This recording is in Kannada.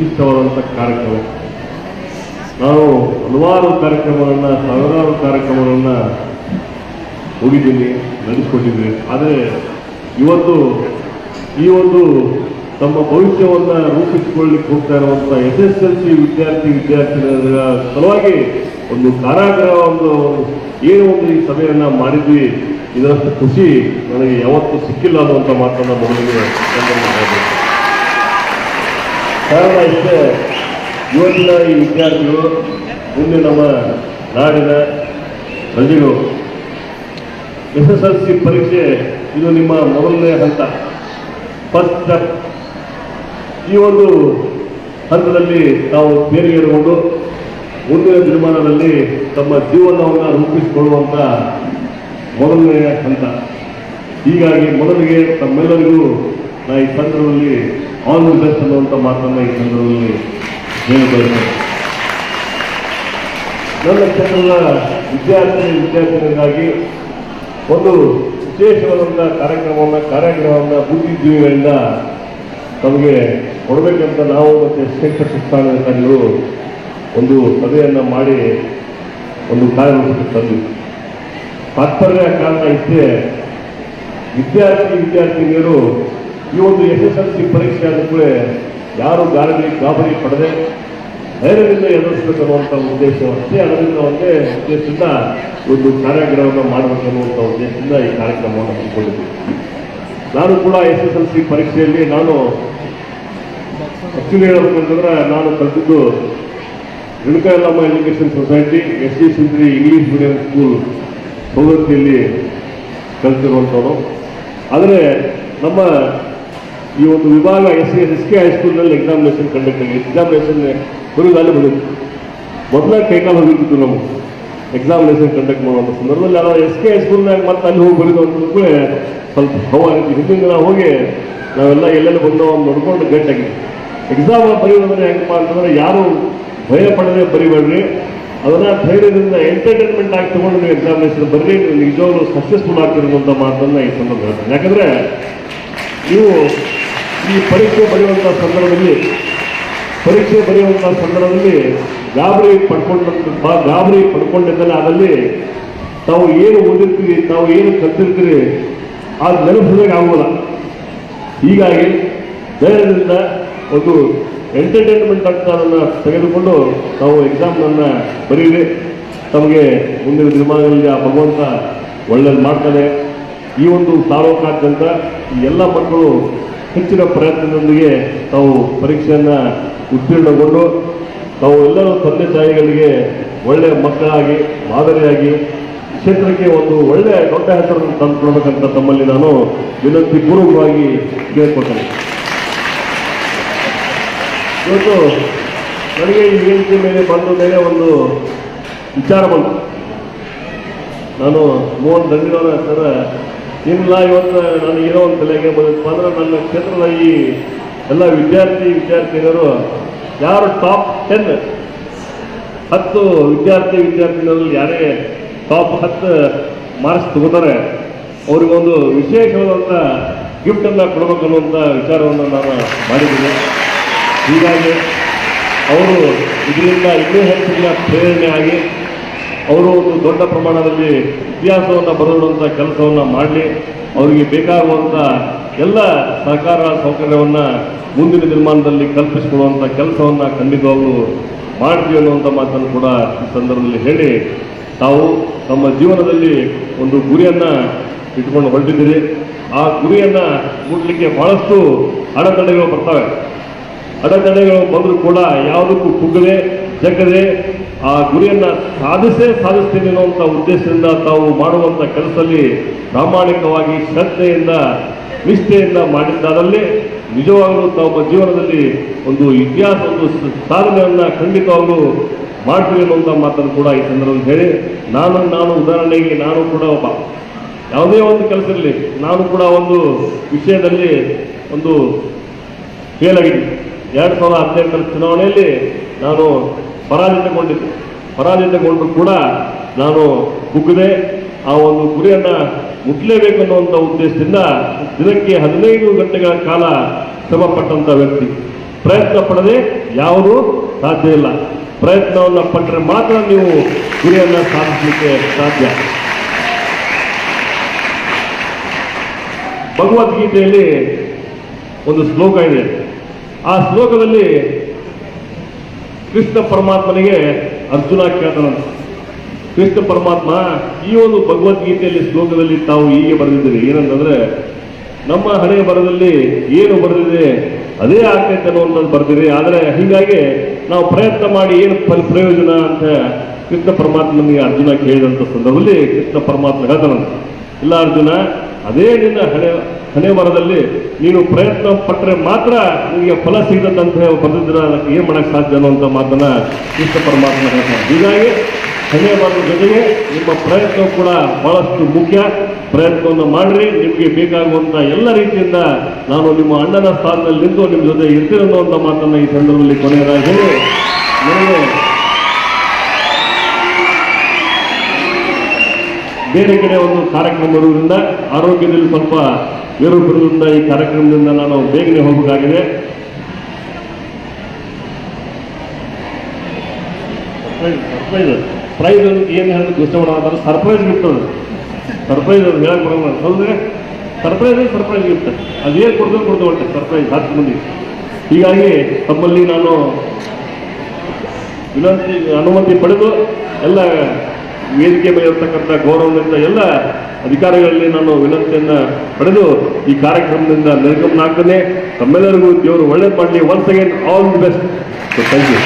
ವಿಶಿಷ್ಟವಾದಂಥ ಕಾರ್ಯಕ್ರಮ. ನಾವು ಹಲವಾರು ಕಾರ್ಯಕ್ರಮಗಳನ್ನು, ಸಾವಿರಾರು ಕಾರ್ಯಕ್ರಮಗಳನ್ನು ಹೋಗಿದ್ದೀನಿ ನಡೆಸ್ಕೊಟ್ಟಿದ್ದೀನಿ ಆದರೆ ಇವತ್ತು ಈ ಒಂದು ತಮ್ಮ ಭವಿಷ್ಯವನ್ನು ರೂಪಿಸಿಕೊಳ್ಳಿಕ್ಕೆ ಹೋಗ್ತಾ ಇರುವಂಥ ಎಸ್ ಎಸ್ ಎಲ್ ಸಿ ವಿದ್ಯಾರ್ಥಿ ವಿದ್ಯಾರ್ಥಿನಿಯರ ಸಲುವಾಗಿ ಒಂದು ಕಾರಾಗೃಹ ಒಂದು, ಏನು ಒಂದು ಈ ಸಭೆಯನ್ನು ಮಾಡಿದ್ವಿ ಇದರಷ್ಟು ಖುಷಿ ನನಗೆ ಯಾವತ್ತೂ ಸಿಕ್ಕಿಲ್ಲ ಅನ್ನುವಂಥ ಮಾತನ್ನು ಮೊದಲಿಗೆ. ಕಾರಣ ಇಷ್ಟೇ ಇವತ್ತಿನ ಈ ವಿದ್ಯಾರ್ಥಿಗಳು ಮುಂದೆ ನಮ್ಮ ನಾಡಿನ ಪ್ರಜೆಗಳು ಎಸ್ ಎಸ್ ಎಲ್ ಸಿ ಪರೀಕ್ಷೆ ಇದು ನಿಮ್ಮ ಮೊದಲನೇ ಹಂತ. First step. ಈ ಒಂದು ಹಂತದಲ್ಲಿ ತಾವು ತೇರಿಗೇರಿಕೊಂಡು ಮುಂದಿನ ದಿನಮಾನದಲ್ಲಿ ತಮ್ಮ ಜೀವನವನ್ನು ರೂಪಿಸಿಕೊಳ್ಳುವಂಥ ಮೊದಲನೇ ಹಂತ. ಹೀಗಾಗಿ ಮೊದಲಿಗೆ ತಮ್ಮೆಲ್ಲರಿಗೂ ನಾ ಈ ಸಂದರ್ಭದಲ್ಲಿ ಆಲ್ ದಿ ಬೆಸ್ಟ್ ಅನ್ನುವಂಥ ಮಾತನ್ನು ಈ ಸಂದರ್ಭದಲ್ಲಿ ಹೇಳಬಯಸ್ತೇನೆ ನನ್ನ ಕ್ಷೇತ್ರದ ವಿದ್ಯಾರ್ಥಿ ವಿದ್ಯಾರ್ಥಿಗಳಿಗಾಗಿ ಒಂದು ವಿಶೇಷವಾದಂಥ ಕಾರ್ಯಕ್ರಮವನ್ನು ಕಾರ್ಯಕ್ರಮವನ್ನು ಬುದ್ಧಿಜೀವಿಗಳಿಂದ ತಮಗೆ ಕೊಡಬೇಕಂತ ನಾವು ಮತ್ತು ಶ್ರೇಷ್ಠ ಶಿಕ್ಷಣಾಧಿಕಾರಿಗಳು ಒಂದು ಸಭೆಯನ್ನು ಮಾಡಿ ಒಂದು ಕಾರ್ಯಕ್ರಮಕ್ಕೆ ತಂದ್ವಿ ತಾತ್ಪರ್ಯ ಕಾರಣ ಇಷ್ಟೇ, ವಿದ್ಯಾರ್ಥಿ ವಿದ್ಯಾರ್ಥಿನಿಯರು ಈ ಒಂದು ಎಸ್ ಎಸ್ ಎಲ್ ಸಿ ಪರೀಕ್ಷೆ ಆದ ಕೂಡ ಯಾರು ಗಾಳಿ ಗಾಬರಿ ಪಡೆದೆ ಧೈರ್ಯದಿಂದ ಎದುರಿಸಬೇಕು ಅನ್ನುವಂಥ ಉದ್ದೇಶ ಅಷ್ಟೇ, ಅದರಿಂದ ಒಂದೇ ಉದ್ದೇಶದಿಂದ ಒಂದು ಕಾರ್ಯಕ್ರಮವನ್ನು ಮಾಡಬೇಕು ಅನ್ನುವಂಥ ಉದ್ದೇಶದಿಂದ ಈ ಕಾರ್ಯಕ್ರಮವನ್ನು ಹಮ್ಮಿಕೊಂಡಿದ್ದೆ ನಾನು ಕೂಡ ಎಸ್ ಎಸ್ ಎಲ್ ಸಿ ಪರೀಕ್ಷೆಯಲ್ಲಿ ನಾನು ಆಕ್ಚುಲಿ ಹೇಳ್ಬೇಕಂತಂದ್ರೆ ನಾನು ಕಲಿತಿದ್ದು Renukayellamma education society S C Sindri English medium school ಸೌದತ್ತಿಯಲ್ಲಿ ಕಲಿತಿರುವಂಥವ್ರು. ಆದರೆ ನಮ್ಮ ಈ ಒಂದು ವಿಭಾಗ ಎಸ್ ಸಿ ಎಸ್ ಕೆ ಹೈಸ್ಕೂಲ್ನಲ್ಲಿ ಎಕ್ಸಾಮಿನೇಷನ್ ಕಂಡಕ್ಟ್ ಆಗಿದೆ ಎಕ್ಸಾಮಿನೇಷನ್ ಬರುವುದಲ್ಲಿ ಬಂದಿತ್ತು. ಮೊದಲ ಕೈಕಾಲು ಹೋಗಿತ್ತು ನಮಗೆ. ಎಕ್ಸಾಮಿನೇಷನ್ ಕಂಡಕ್ಟ್ ಮಾಡುವಂಥ ಸಂದರ್ಭದಲ್ಲಿ ನಾವು ಎಸ್ ಕೆ ಹೈಸ್ಕೂಲ್ನಾಗ ಮತ್ತೆ ಅಲ್ಲಿ ಹೋಗಿ ಬರೀದು ಅಂತ ಕೂಡ ಸ್ವಲ್ಪ ಹಿಂದಿನ ದಿನ ಹೋಗಿ ನಾವೆಲ್ಲ ಎಲ್ಲೆಲ್ಲಿ ಬಂದು ಅಂತ ನೋಡ್ಕೊಂಡು ಗಟ್ಟಾಗಿ ಎಕ್ಸಾಮ್ ಬರೆಯೋದಂದ್ರೆ ಹೆಂಗಪ್ಪ ಅಂತಂದ್ರೆ ಯಾರು ಭಯ ಪಡದೆ ಬರಿಬೇಡ್ರಿ. ಅದನ್ನ ಧೈರ್ಯದಿಂದ ಎಂಟರ್ಟೈನ್ಮೆಂಟ್ ಆಗಿ ತಗೊಂಡು ನೀವು ಎಕ್ಸಾಮಿನೇಷನ್ ಬರ್ರಿ. ನೀವು ನಿಜವಾಗ್ಲೂ ಸಕ್ಸಸ್ಫುಲ್ ಆಗ್ತಿರೋದಂತ ಮಾತನ್ನ ಈ ಸಂದರ್ಭ ಯಾಕಂದ್ರೆ ನೀವು ಈ ಪರೀಕ್ಷೆ ಬರೆಯುವಂಥ ಸಂದರ್ಭದಲ್ಲಿ, ಪರೀಕ್ಷೆ ಬರೆಯುವಂಥ ಸಂದರ್ಭದಲ್ಲಿ ಗಾಬರಿ ಪಡ್ಕೊಂಡು ಗಾಬರಿ ಪಡ್ಕೊಂಡಿದ್ದಲ್ಲ, ಅದರಲ್ಲಿ ತಾವು ಏನು ಓದಿರ್ತೀರಿ, ತಾವು ಏನು ಕಲ್ತಿರ್ತೀರಿ, ಅದು ನೆನಪಿದಾಗ ಆಗೋಲ್ಲ. ಹೀಗಾಗಿ ಧೈರ್ಯದಿಂದ ಒಂದು ಎಂಟರ್ಟೈನ್ಮೆಂಟ್ ಅಂತ ಅದನ್ನು ತೆಗೆದುಕೊಂಡು ತಾವು ಎಕ್ಸಾಮ್ನನ್ನು ಬರೀರಿ ತಮಗೆ ಮುಂದಿನ ದಿನಮಾನಗಳಲ್ಲಿ ಆ ಭಗವಂತ ಒಳ್ಳೇದು ಮಾಡ್ತಾನೆ. ಈ ಒಂದು ತಾಲೂಕಾದ್ಯಂತ ಎಲ್ಲ ಮಕ್ಕಳು ಹೆಚ್ಚಿನ ಪ್ರಯತ್ನದೊಂದಿಗೆ ತಾವು ಪರೀಕ್ಷೆಯನ್ನು ಉತ್ತೀರ್ಣಗೊಂಡು ತಾವು ಎಲ್ಲರೂ ತಂದೆ ತಾಯಿಗಳಿಗೆ ಒಳ್ಳೆಯ ಮಕ್ಕಳಾಗಿ, ಮಾದರಿಯಾಗಿ, ಕ್ಷೇತ್ರಕ್ಕೆ ಒಂದು ಒಳ್ಳೆಯ ದೊಡ್ಡ ಹೆಸರನ್ನು ತಂದುಕೊಳ್ಬೇಕಂತ ತಮ್ಮಲ್ಲಿ ನಾನು ವಿನಂತಿ ಪೂರ್ವಕವಾಗಿ ಕೇಳ್ಕೊಳ್ತೇನೆ. ಇವತ್ತು ನನಗೆ ಈ ವೇದಿಕೆ ಮೇಲೆ ಬಂದ ಮೇಲೆ ಒಂದು ವಿಚಾರ ಬಂತು. ನಾನು ಮೋಹನ್ ದಂಡಿನವರ ಸರ ಏನಿಲ್ಲ ಇವತ್ತು ನಾನು ಏನೋ ಒಂದು ತಲೆಗೆ ಬಂದಿತ್ತು ಅಂದ್ರೆ ನನ್ನ ಕ್ಷೇತ್ರದ ಈ ಎಲ್ಲ ವಿದ್ಯಾರ್ಥಿ, ವಿದ್ಯಾರ್ಥಿನಿಯರು ಯಾರು ಟಾಪ್ ಟೆನ್ ಹತ್ತು ವಿದ್ಯಾರ್ಥಿ ವಿದ್ಯಾರ್ಥಿನಿಯರಲ್ಲಿ ಯಾರೇ ಟಾಪ್ ಹತ್ತು ಮಾರ್ಕ್ಸ್ ತಗೋತಾರೆ, ಅವ್ರಿಗೊಂದು ವಿಶೇಷವಾದಂಥ ಗಿಫ್ಟನ್ನು ಕೊಡಬೇಕು ಅನ್ನುವಂಥ ವಿಚಾರವನ್ನು ನಾನು ಮಾಡಿದ್ದೀನಿ. ಹೀಗಾಗಿ ಅವರು ಇದರಿಂದ ಇನ್ನೂ ಹೆಚ್ಚಿನ ಪ್ರೇರಣೆ ಆಗಿ ಅವರು ಒಂದು ದೊಡ್ಡ ಪ್ರಮಾಣದಲ್ಲಿ ಇತಿಹಾಸವನ್ನು ಬರೆದಿರುವಂಥ ಕೆಲಸವನ್ನು ಮಾಡಲಿ. ಅವರಿಗೆ ಬೇಕಾಗುವಂಥ ಎಲ್ಲ ಸಹಕಾರ ಸೌಕರ್ಯವನ್ನು ಮುಂದಿನ ನಿರ್ಮಾಣದಲ್ಲಿ ಕಲ್ಪಿಸಿಕೊಡುವಂಥ ಕೆಲಸವನ್ನು ಖಂಡಿತವಾಗ್ಲೂ ಮಾಡ್ತೀವಿ ಅನ್ನುವಂಥ ಮಾತನ್ನು ಕೂಡ ಈ ಸಂದರ್ಭದಲ್ಲಿ ಹೇಳಿ ತಾವು ತಮ್ಮ ಜೀವನದಲ್ಲಿ ಒಂದು ಗುರಿಯನ್ನು ಇಟ್ಕೊಂಡು ಹೊರಟಿದ್ದೀರಿ. ಆ ಗುರಿಯನ್ನು ಮುಟ್ಲಿಕ್ಕೆ ಬಹಳಷ್ಟು ಅಡೆತಡೆಗಳು ಬರ್ತವೆ. ಅಡೆತಡೆಗಳು ಬಂದರೂ ಕೂಡ ಯಾವುದಕ್ಕೂ ಕುಗ್ಗದೆ ಜಗ್ಗದೆ ಆ ಗುರಿಯನ್ನ ಸಾಧಿಸೇ ಸಾಧಿಸ್ತೀನಿ ಅನ್ನುವಂಥ ಉದ್ದೇಶದಿಂದ ತಾವು ಮಾಡುವಂಥ ಕೆಲಸದಲ್ಲಿ ಪ್ರಾಮಾಣಿಕವಾಗಿ ಶ್ರದ್ಧೆಯಿಂದ, ನಿಷ್ಠೆಯಿಂದ ಮಾಡಿದ್ದಾದಲ್ಲಿ ನಿಜವಾಗಲೂ ತಮ್ಮ ಜೀವನದಲ್ಲಿ ಒಂದು ಇತಿಹಾಸ, ಒಂದು ಸಾಧನೆಯನ್ನು ಖಂಡಿತವಾಗ್ಲೂ ಮಾಡ್ತೀವಿ ಅನ್ನುವಂಥ ಮಾತನ್ನು ಕೂಡ ಈ ಸಂದರ್ಭದಲ್ಲಿ ಹೇಳಿ, ನಾನು ನಾನು ಉದಾಹರಣೆಗೆ ನಾನು ಕೂಡ ಒಬ್ಬ. ಯಾವುದೇ ಒಂದು ಕೆಲಸ ಇರಲಿ ನಾನು ಕೂಡ ಒಂದು ವಿಷಯದಲ್ಲಿ ಒಂದು ಫೇಲ್ ಆಗಿದ್ದೆ ಎರಡು ಸಾವಿರದ ಹದಿನೆಂಟರ ಚುನಾವಣೆಯಲ್ಲಿ ನಾನು ಪರಾಜಿತಗೊಂಡಿದ್ದೆ. ಪರಾಜಿತಗೊಂಡು ಕೂಡ ನಾನು ಕುಗ್ಗದೆ ಆ ಒಂದು ಗುರಿಯನ್ನು ಮುಟ್ಲೇಬೇಕು ಅನ್ನುವಂಥ ಉದ್ದೇಶದಿಂದ ದಿನಕ್ಕೆ ಹದಿನೈದು ಗಂಟೆಗಳ ಕಾಲ ಶ್ರಮ ಪಟ್ಟಂತ ವ್ಯಕ್ತಿ. ಪ್ರಯತ್ನ ಪಡದೆ ಯಾವುದೂ ಸಾಧ್ಯ ಇಲ್ಲ. ಪ್ರಯತ್ನವನ್ನು ಪಟ್ಟರೆ ಮಾತ್ರ ನೀವು ಗುರಿಯನ್ನು ಸಾಧಿಸಲಿಕ್ಕೆ ಸಾಧ್ಯ. ಭಗವದ್ಗೀತೆಯಲ್ಲಿ ಒಂದು ಶ್ಲೋಕ ಇದೆ. ಆ ಶ್ಲೋಕದಲ್ಲಿ ಕೃಷ್ಣ ಪರಮಾತ್ಮನಿಗೆ ಅರ್ಜುನ ಕೇಳ್ತಾನಂತ ಕೃಷ್ಣ ಪರಮಾತ್ಮ, ಈ ಒಂದು ಭಗವದ್ಗೀತೆಯಲ್ಲಿ ಶ್ಲೋಕದಲ್ಲಿ ತಾವು ಹೀಗೆ ಬರೆದಿದ್ದೀರಿ. ಏನಂತಂದ್ರೆ, ನಮ್ಮ ಹಣೆ ಬರದಲ್ಲಿ ಏನು ಬರೆದಿದೆ, ಅದೇ ಆಗ್ತೈತೆ ಅನ್ನುವಂಥದ್ದು ಬರ್ತೀರಿ ಆದರೆ ಹೀಗಾಗಿ ನಾವು ಪ್ರಯತ್ನ ಮಾಡಿ ಏನು ಪ್ರಯೋಜನ ಅಂತ ಕೃಷ್ಣ ಪರಮಾತ್ಮನಿಗೆ ಅರ್ಜುನ ಕೇಳಿದಂಥ ಸಂದರ್ಭದಲ್ಲಿ ಕೃಷ್ಣ ಪರಮಾತ್ಮ ಹೇಳ್ತಾನಂತ. ಇಲ್ಲ ಅರ್ಜುನ, ಅದೇ ನಿನ್ನ ಹಣೆ ಹಣೆ ಮರದಲ್ಲಿ ನೀನು ಪ್ರಯತ್ನ ಪಟ್ಟರೆ ಮಾತ್ರ ನಿಮಗೆ ಫಲ ಸಿಗದಂತ ಬರೆದಿದ್ರೆ ಅದಕ್ಕೆ ಏನು ಮಾಡಕ್ ಸಾಧ್ಯ ಅನ್ನುವಂತ ಮಾತನ್ನ ಕೃಷ್ಣ ಪರಮಾತ್ಮ ಹೇಳ್ತಾರೆ ಹೀಗಾಗಿ ಹಣೆ ಮರದ ಜೊತೆಗೆ ನಿಮ್ಮ ಪ್ರಯತ್ನ ಕೂಡ ಬಹಳಷ್ಟು ಮುಖ್ಯ. ಪ್ರಯತ್ನವನ್ನು ಮಾಡ್ರಿ, ನಿಮಗೆ ಬೇಕಾಗುವಂತ ಎಲ್ಲ ರೀತಿಯಿಂದ ನಾನು ನಿಮ್ಮ ಅಣ್ಣನ ಸ್ಥಾನದಲ್ಲಿ ನಿಂತು ನಿಮ್ಮ ಜೊತೆ ಇರ್ತೀನಿ ಮಾತನ್ನು ಈ ಸಂದರ್ಭದಲ್ಲಿ ಕೊನೆಯದಾಗಿ ನನಗೆ ಬೇರೆ ಕಡೆ ಒಂದು ಕಾರ್ಯಕ್ರಮ ಇರುವುದರಿಂದ ಆರೋಗ್ಯದಲ್ಲಿ ಸ್ವಲ್ಪ ಏರುಪಡಿದ್ರಿಂದ ಈ ಕಾರ್ಯಕ್ರಮದಿಂದ ನಾನು ಬೇಗನೆ ಹೋಗಬೇಕಾಗಿದೆ. ಸರ್ಪ್ರೈಸ್ ಪ್ರೈಸ್ ಏನು ಹೇಳಿ ಘೋಷಣೆ ಸರ್ಪ್ರೈಸ್ ಗಿಫ್ಟ್ ಅದು. ಸರ್ಪ್ರೈಸ್ ಅದು ಹೇಳಕ್ ಬರೋಲ್ಲ. ಹೌದ್ರೆ? ಸರ್ಪ್ರೈಸ್ ಸರ್ಪ್ರೈಸ್ ಗಿಫ್ಟ್ ಅದೇನು ಕೊಡ್ದು ಕೊಡ್ದು ಹೊಟ್ಟೆ. ಸರ್ಪ್ರೈಸ್ ಹತ್ತು ಮಂದಿ. ಹೀಗಾಗಿ ತಮ್ಮಲ್ಲಿ ನಾನು ವಿನಂತಿ, ಅನುಮತಿ ಪಡೆದು ಎಲ್ಲ ವೇದಿಕೆ ಮೇಲೆ ಇರತಕ್ಕಂಥ ಗೌರವದಿಂದ ಎಲ್ಲ ಅಧಿಕಾರಿಗಳಲ್ಲಿ ನಾನು ವಿನಂತಿಯನ್ನು ಪಡೆದು ಈ ಕಾರ್ಯಕ್ರಮದಿಂದ ನಿರ್ಗಮನ ಆಗ್ತದೆ ತಮ್ಮೆಲ್ಲರಿಗೂ ದೇವರು ಒಳ್ಳೇದು ಮಾಡಲಿ. Once again all the best thank you